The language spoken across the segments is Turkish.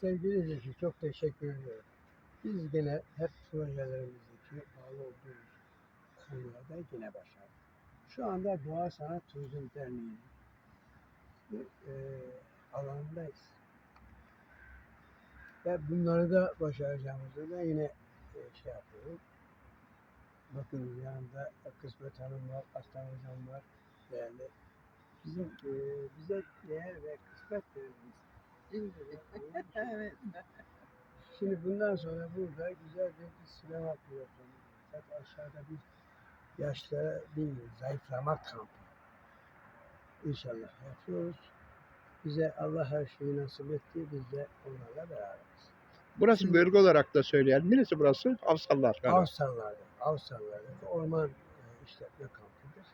Sevgili Zeki çok teşekkür ediyorum. Biz gene hep projelerimizdeki bağlı olduğumuz konularda yine başardık. Şu anda Doğa Sanat Turizm Derneği'nin e, alanındayız. Ve bunları da başaracağımızı da yine e, şey yapıyorum. Bakın yanında Kısmet Hanım var, Aslan Hocam var, değerli. Bizim, e, bize değer ve kısmet mi? Evet. Şimdi bundan sonra burada güzel bir sinema platformu. Bak aşağıda bir yaşlara bir zayıflama kampı. İnşallah yapıyoruz. Bize Allah her şeyi nasip etti. Biz de onlarla beraberiz. Burası bölge olarak da söyleyelim. Neresi burası? Avsallar galiba. Avsallarda, Avsallarda orman e, işletme kampıdır.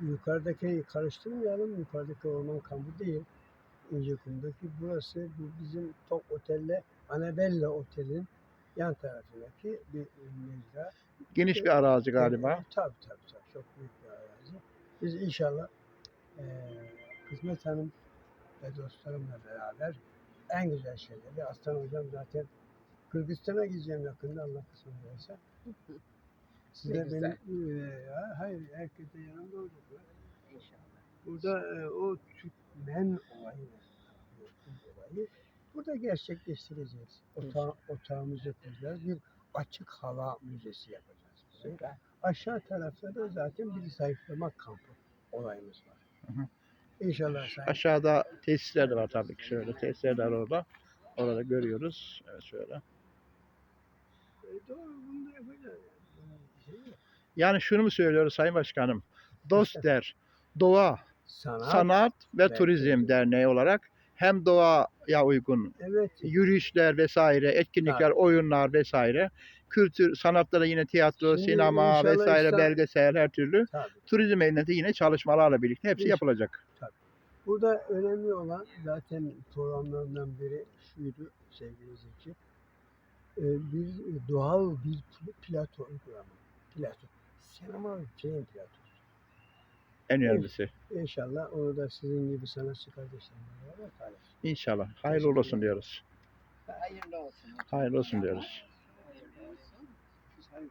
Yukarıdaki karıştırmayalım. Yukarıdaki orman kampı değil. İncekum'daki burası bu bizim Tok Otel'le Anabella Otel'in yan tarafındaki bir mecra. Geniş bir arazi galiba. Evet, tabii tabii tabii. Çok büyük bir arazi. Biz inşallah eee Kısmet Hanım ve dostlarımla beraber en güzel şeyleri Aslan Hocam zaten Kırgızistan'a gideceğim yakında Allah kısmet verirse. Size benim eee, ha- hayır herkes de yanımda olacak. İnşallah. Burada eee, o Türkmen olayı Türk olayı burada gerçekleştireceğiz. Ota, otağımızı kuracağız. Bir açık hava müzesi yapacağız. burayı. Süper. Aşağı tarafta da zaten bir zayıflama kampı olayımız var. Hı hı. İnşallah sayın. Aşağıda tesisler de var tabii ki şöyle. Tesisler de var orada. Orada görüyoruz. Evet şöyle. E, doğru bunu da yapacağız. Bunun bir şeyi yok. Yani şunu mu söylüyoruz Sayın Başkanım? Dostler, Doğa, Sanat. Sanat ve ve Turizm. Derneği olarak hem doğaya uygun Evet. yürüyüşler vesaire, etkinlikler, oyunlar vesaire, kültür, sanatlara yine tiyatro, Şimdi sinema vesaire, İslam- belgesel her türlü Tabii. turizm de yine çalışmalarla birlikte hepsi İnşallah. yapılacak. Burada önemli olan zaten programlardan biri şuydu sevgili Zeki. E, bir doğal bir pl- plato uygulama. Plato. Sinema şeyin platosu. En önemlisi. İnşallah onu da sizin gibi sanatçı kardeşlerimle beraber paylaşırız. İnşallah. Hayırlı olsun diyoruz. Hayırlı olsun. Hayırlı olsun diyoruz. Hayırlı olsun.